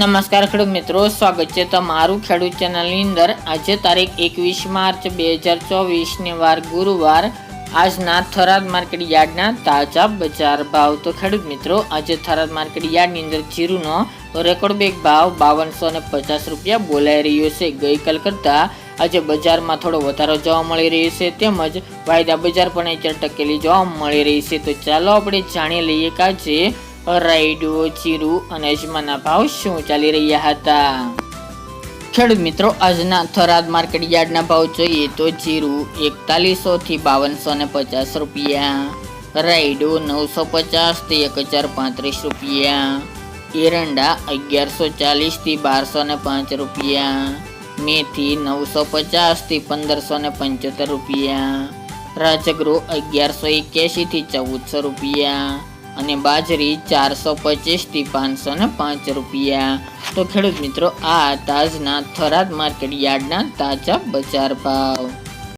નમસ્કાર ખેડૂત મિત્રો, સ્વાગત છે તમારું ખેડૂત ચેનલની અંદર. આજે તારીખ એકવીસ માર્ચ બે હજાર ચોવીસને વાર ગુરુવાર. આજના થરાદ માર્કેટ યાર્ડના તાજા બજાર ભાવ. તો ખેડૂત મિત્રો, આજે થરાદ માર્કેટ યાર્ડની અંદર જીરુનો રેકોર્ડ બેગ ભાવ બાવનસો ને પચાસ રૂપિયા બોલાઈ રહ્યો છે. ગઈકાલ કરતાં આજે બજારમાં થોડો વધારો જોવા મળી રહ્યો છે. તેમજ વાયદા બજાર પણ અત્યારે ટકેલી જોવા મળી રહી છે. તો ચાલો આપણે જાણી લઈએ કે આજે રાયડો જીરું અને અજમાના ભાવ શું ચાલી રહ્યા હતા? ખેડૂત મિત્રો, આજના થરાદ માર્કેટ યાર્ડના ભાવ જોઈએ તો જીરું એકતાલીસો થી બાવનસો ને પચાસ રૂપિયા રાયડો નવસો પચાસથી એક હજાર પાંત્રીસ રૂપિયા, એરંડા અગિયારસો ચાલીસથી બારસો ને પાંચ રૂપિયા, મેથી નવસો પચાસથી પંદરસો ને પંચોતેર રૂપિયા, રાજગૃહ અગિયારસો એક્યાસી થી ચૌદસો રૂપિયા અને બાજરી ચારસો પચીસથી પાંચસો ને પાંચ રૂપિયા. તો ખેડૂત મિત્રો, આ તાજના થરાદ માર્કેટ યાર્ડના તાજા બજાર ભાવ.